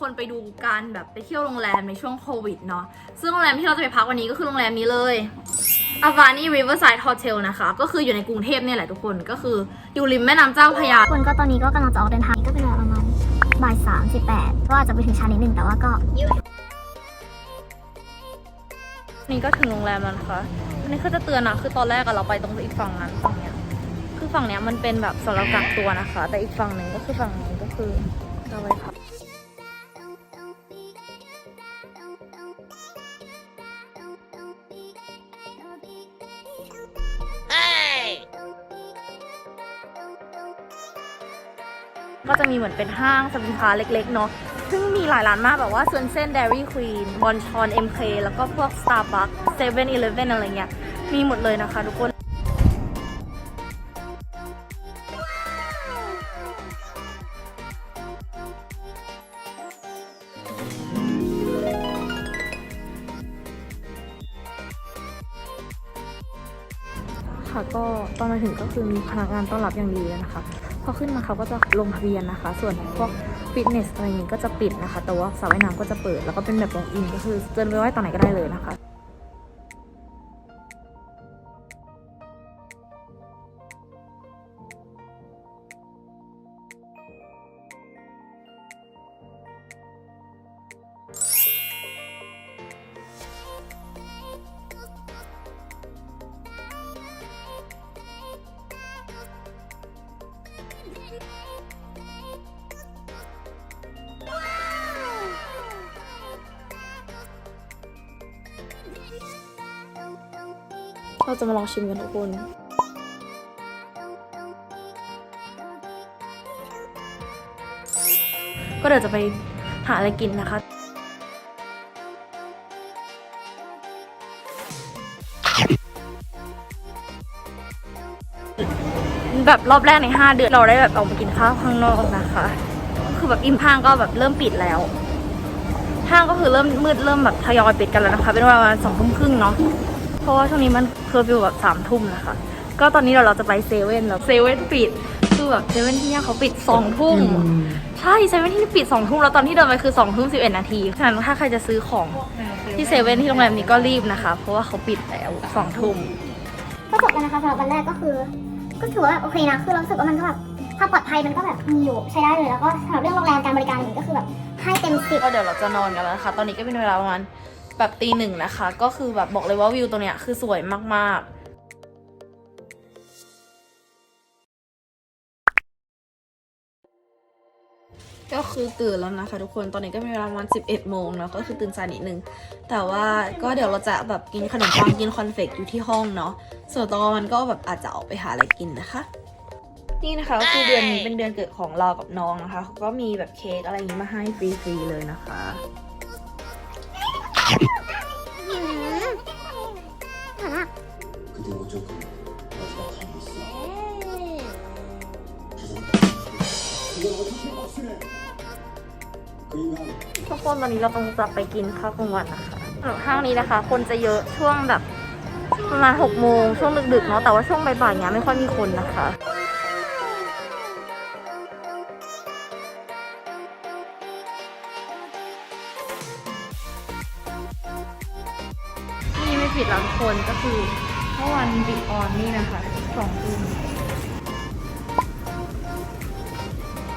คนไปดูการแบบไปเที่ยวโรงแรมในช่วงโควิดเนาะซึ่งโรงแรมที่เราจะไปพักวันนี้ก็คือโรงแรมนี้เลยอ v a n i Riverside Hotel นะคะ ก็คืออยู่ในกรุงเทพเนี่ยแหละทุกคนก็คืออยู่ริมแม่น้ำเจ้าพระยาคนก็ตอนนี้ก็กำลังจะออกเดินทางก็เป็นเวลาประมาณบ่ายสามสิบแปดก็อาจจะไปถึงช้านิดนึงแต่ว่าก็นี่ก็ถึงโรงแรมแล้วนะคะอันนี้คือจะเตือนนะคือตอนแรกอะเราไปตรงอีกฝั่งนั้นฝั่งเนี้ยคือฝั่งเนี้ยมันเป็นแบบสำหรับกักตัวนะคะ แต่อีกฝั่งหนึ่งก็คือฝั่งนี้ก็คือเราไปพัก ก็จะมีเหมือนเป็นห้างสินค้าเล็กๆเนาะซึ่งมีหลายร้านมากแบบว่าเซนเซนเดอรี่ควีนบอนชอนเอ็มเคแล้วก็พวก Starbucks 7 e เ e ่ e ออะไรเงี้ยมีหมดเลยนะคะทุกคน ก็ตอนมาถึงก็คือมีพนักงานต้อนรับอย่างดีเลยนะคะ พอขึ้นมาเขาก็จะลงทะเบียนนะคะ ส่วนพวกฟิตเนสอะไรอย่างนี้ก็จะปิดนะคะ แต่ว่าสระว่ายน้ำก็จะเปิด แล้วก็เป็นแบบลงอินก็คือเดินไปว่ายตอนไหนก็ได้เลยนะคะ เราจะมาลองชิมกันทุกคนก็เดี๋ยวจะไปหาอะไรกินนะคะ แบบรอบแรกใน 5 เดือนเราได้แบบออกมากินข้าวข้างนอกนะคะ คือแบบอิมห้างก็แบบเริ่มปิดแล้ว ห้างก็คือเริ่มมืดเริ่มแบบทยอยปิดกันแล้วนะคะ เป็นเวลาประมาณสองทุ่มครึ่งเนาะ ราะว่าช่วงนี้มันเคอร์ฟิวแบบสามทุ่มนะคะ ก็ตอนนี้เราเราจะไปเซเว่นแล้วเซเว่นปิดคือแบบเซเว่นที่เนี่ยเขาปิดสองทุ่มใช่เซเว่นที่นี่ปิดสองทุ่มแล้วตอนที่เดินไปคือสองทุ่มสิบเอ็ดนาทีฉะนั้นถ้าใครจะซื้อของที่เซเว่นที่โรงแรมนี้ก็รีบนะคะ เพราะว่าเขาปิดแล้วสองทุ่มก็จบกันนะคะสำหรับวันแรกก็คือ ก็ถือว่าโอเคนะคือเรารู้สึกว่ามันก็แบบความปลอดภัยมันก็แบบมีอยู่ใช้ได้เลยแล้วก็สำหรับเรื่องโรงแรมการบริการอย่างนี้ก็คือแบบให้เต็มสิบก็เดี๋ยวเราจะนอนกันแล้วนะคะตอนนี้ก็เป็นเวลาประมาณ แบบตีหนึ่งนะคะ ก็คือแบบบอกเลยว่าวิวตรงเนี้ยคือสวยมากๆก็คือตื่นแล้วนะคะทุกคนตอนนี้ก็เป็นเวลาประมาณ11 โมงแล้วก็คือตื่นสายนิดนึง แต่ว่าก็เดี๋ยวเราจะแบบกินขนมปังกินคอนเฟกอยู่ที่ห้องเนาะส่วนตอนกลางวันก็แบบอาจจะออกไปหาอะไรกินนะคะ นี่นะคะก็คือเดือนนี้เป็นเดือนเกิดของเรากับน้องนะคะเขาก็มีแบบเค้กอะไรอย่างนี้มาให้ฟรีๆเลยนะคะ 그건 어떻게 막수네. 그 인간 ทุกคนตอนนี้เราต้องจะไปกินข้าวกลางวันนะคะสำหรับห้างนี้นะคะ คนจะเยอะช่วงแบบประมาณหกโมงช่วงดึกๆเนาะแต่ว่าช่วงบ่ายๆเนี้ยไม่ค่อยมีคนนะคะ นี่ไม่ผิดแล้วทุกคนก็คือเมื่อวันบิดออนนี่นะคะสองทุ่ม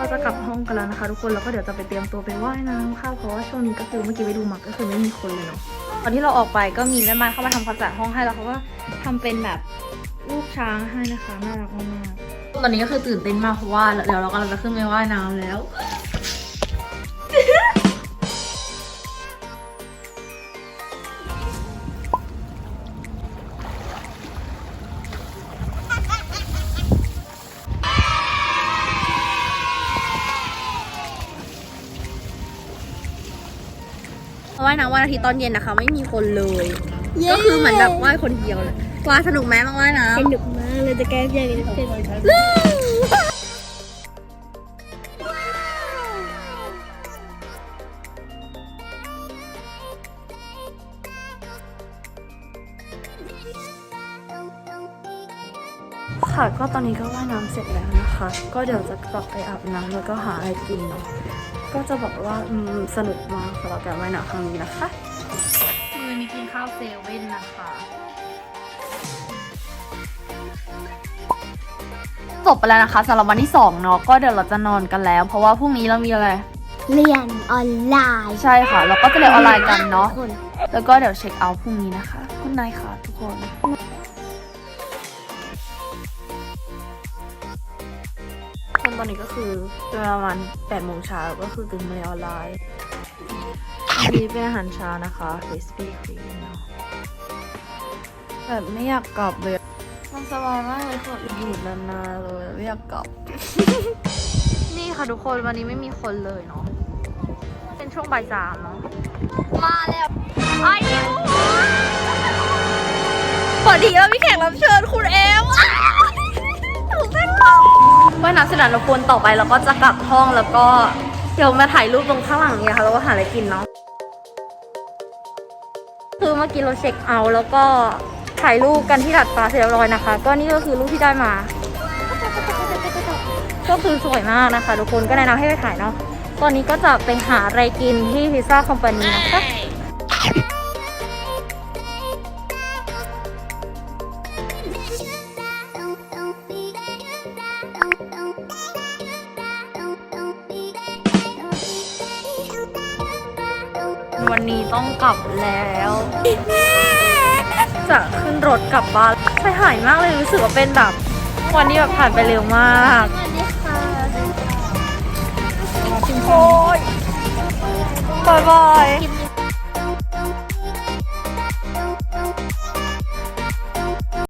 เราจะกลับห้องกันแล้วนะคะ ทุกคนแล้วก็เดี๋ยวจะไปเตรียมตัวไปว่ายน้ำค่ะเพราะว่าช่วงนี้ก็คือเมื่อกี้ไปดูมาก็คือไม่มีคนเลยเนาะตอนที่เราออกไปก็มีแม่บ้านเข้ามาทำความสะอาดห้องให้แล้วเขาก็ทำเป็นแบบลูกช้างให้นะคะน่ารักมากๆตอนนี้ก็คือตื่นเต้นมากเพราะว่าเดี๋ยวเรากำลังจะขึ้นไปว่ายน้ำแล้ว ว่ายน้ำวันอาทิตย์ตอนเย็นนะคะ ไม่มีคนเลย ก็คือเหมือนแบบว่ายคนเดียวเลยว่าสนุกไหมมาว่ายน้ำสนุกมากเลยจะแก้ยังไงเป็นค่ะก็ตอนนี้ก็ว่ายน้ำเสร็จแล้วนะคะ ก็เดี๋ยวจะกลับไปอาบน้ำแล้วก็หาอะไรกินเนาะ ก็จะบอกว่าอืมสนุกมากสำหรับการว่ายน้ำครั้งนี้นะคะมือนี้กินข้าวเซเว่นนะคะจบไปแล้วนะคะสำหรับวันที่สองเนาะก็เดี๋ยวเราจะนอนกันแล้ว เพราะว่าพรุ่งนี้เรามีอะไร เรียนออนไลน์ใช่ค่ะ เราก็จะเรียนออนไลน์กันเนาะคนแล้วก็เดี๋ยวเช็คเอาท์พรุ่งนี้นะคะคุณนายค่ะทุกคน อนนี้ก็คือเป็นประมาณ8โมงเช้าก็คือตื่นมาเรียนออนไลน์นนี้เป็นอาหารเช้านะคะเรสปี้ครีมเนาะแบบไม่อยากกลับเลยมันสบายมากเลยค่ะอยู่นานๆเลยไม่อยากกลับ นี่ค่ะทุกคนวันนี้ไม่มีคนเลยเนาะเป็นช่วงบ่ายสามเนาะมาแล้วไอ้ยูพอดีว่ามีแขกรับเชิญคุณเอมอ้าวตื่นเต้น ว่ายน้ำเสร็จแล้วทุกคนต่อไปเราก็จะกลับห้องแล้วก็เดี๋ยวมาถ่ายรูปตรงข้างหลังเนี่ยค่ะแล้วก็หาอะไรกินเนาะคือเมื่อกี้เราเช็คเอาท์แล้วก็ถ่ายรูปกันที่ดัดฟ้าเสร็จเรียบร้อยนะคะ ก็นี่ก็คือรูปที่ได้มา ก็คือสวยมากนะคะ ทุกคนก็แนะนำให้ไปถ่ายเนาะตอนนี้ก็จะไปหาอะไรกินที่พิซซ่าคอมพานีนะคะ วันนี้ต้องกลับแล้ว จะขึ้นรถกลับบ้านใจหายมากเลยรู้สึกว่าเป็นแบบ วันที่แบบผ่านไปเร็วมากสวัสดีค่ะโอ้ยบายบายคลิป